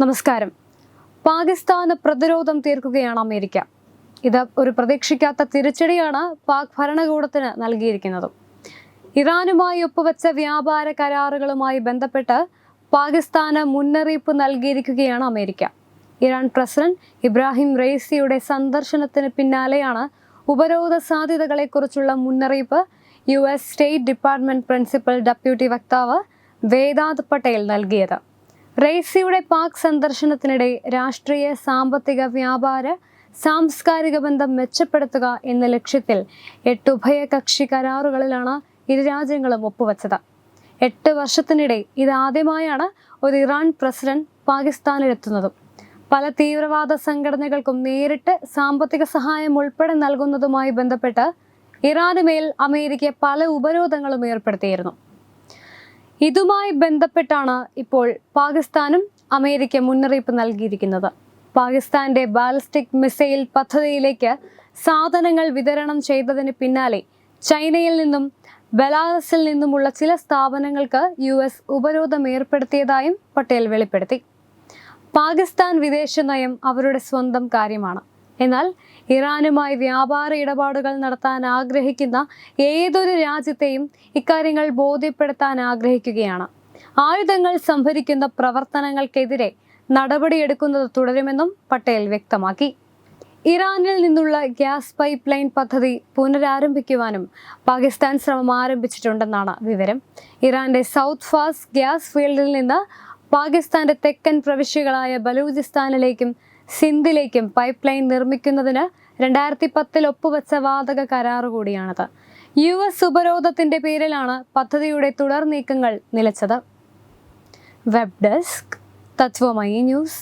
നമസ്കാരം. പാകിസ്ഥാന് പ്രതിരോധം തീർക്കുകയാണ് അമേരിക്ക. ഇത് ഒരു പ്രതീക്ഷിക്കാത്ത തിരിച്ചടിയാണ് പാക് ഭരണകൂടത്തിന് നൽകിയിരിക്കുന്നത്. ഇറാനുമായി ഒപ്പുവെച്ച വ്യാപാര കരാറുകളുമായി ബന്ധപ്പെട്ട് പാകിസ്ഥാന് മുന്നറിയിപ്പ് നൽകിയിരിക്കുകയാണ് അമേരിക്ക. ഇറാൻ പ്രസിഡന്റ് ഇബ്രാഹിം റെയ്സിയുടെ സന്ദർശനത്തിന് പിന്നാലെയാണ് ഉപരോധ സാധ്യതകളെക്കുറിച്ചുള്ള മുന്നറിയിപ്പ് U S state department principal deputy വക്താവ് വേദാന്ത് പട്ടേൽ നൽകിയത്. റെയ്സിയുടെ പാക് സന്ദർശനത്തിനിടെ രാഷ്ട്രീയ സാമ്പത്തിക വ്യാപാര സാംസ്കാരിക ബന്ധം മെച്ചപ്പെടുത്തുക എന്ന ലക്ഷ്യത്തിൽ എട്ട് ഉഭയകക്ഷി കരാറുകളിലാണ് ഇരു രാജ്യങ്ങളും ഒപ്പുവച്ചത്. എട്ട് വർഷത്തിനിടെ ഇതാദ്യമായാണ് ഒരു ഇറാൻ പ്രസിഡന്റ് പാകിസ്ഥാനിലെത്തുന്നതും. പല തീവ്രവാദ സംഘടനകൾക്കും നേരിട്ട് സാമ്പത്തിക സഹായം ഉൾപ്പെടെ നൽകുന്നതുമായി ബന്ധപ്പെട്ട് ഇറാന് മേൽ അമേരിക്ക പല ഉപരോധങ്ങളും ഏർപ്പെടുത്തിയിരുന്നു. ഇതുമായി ബന്ധപ്പെട്ടാണ് ഇപ്പോൾ പാകിസ്ഥാനും അമേരിക്ക മുന്നറിയിപ്പ് നൽകിയിരിക്കുന്നത്. പാകിസ്ഥാന്റെ ബാലിസ്റ്റിക് മിസൈൽ പദ്ധതിയിലേക്ക് സാധനങ്ങൾ വിതരണം ചെയ്തതിന് പിന്നാലെ ചൈനയിൽ നിന്നും ബലാറസിൽ നിന്നുമുള്ള ചില സ്ഥാപനങ്ങൾക്ക് യു എസ് ഉപരോധം ഏർപ്പെടുത്തിയതായും പട്ടേൽ വെളിപ്പെടുത്തി. പാകിസ്ഥാൻ വിദേശ നയം അവരുടെ സ്വന്തം കാര്യമാണ്. എന്നാൽ ഇറാനുമായി വ്യാപാര ഇടപാടുകൾ നടത്താൻ ആഗ്രഹിക്കുന്ന ഏതൊരു രാജ്യത്തെയും ഇക്കാര്യങ്ങൾ ബോധ്യപ്പെടുത്താൻ ആഗ്രഹിക്കുകയാണ്. ആയുധങ്ങൾ സംഭരിക്കുന്ന പ്രവർത്തനങ്ങൾക്കെതിരെ നടപടിയെടുക്കുന്നത് തുടരുമെന്നും പട്ടേൽ വ്യക്തമാക്കി. ഇറാനിൽ നിന്നുള്ള ഗ്യാസ് പൈപ്പ് ലൈൻ പദ്ധതി പുനരാരംഭിക്കുവാനും പാകിസ്ഥാൻ ശ്രമം ആരംഭിച്ചിട്ടുണ്ടെന്നാണ് വിവരം. ഇറാന്റെ സൗത്ത് ഫാസ് ഗ്യാസ് ഫീൽഡിൽ നിന്ന് പാകിസ്ഥാന്റെ തെക്കൻ പ്രവിശ്യകളായ ബലൂചിസ്ഥാനിലേക്കും സിന്ധിലേക്കും പൈപ്പ് ലൈൻ നിർമ്മിക്കുന്നതിന് രണ്ടായിരത്തി പത്തിൽ ഒപ്പുവെച്ച വാതക കരാറ് കൂടിയാണത്. യു എസ് ഉപരോധത്തിന്റെ പേരിലാണ് പദ്ധതിയുടെ തുടർ നീക്കങ്ങൾ നിലച്ചത്. Web desk Tatwamayi news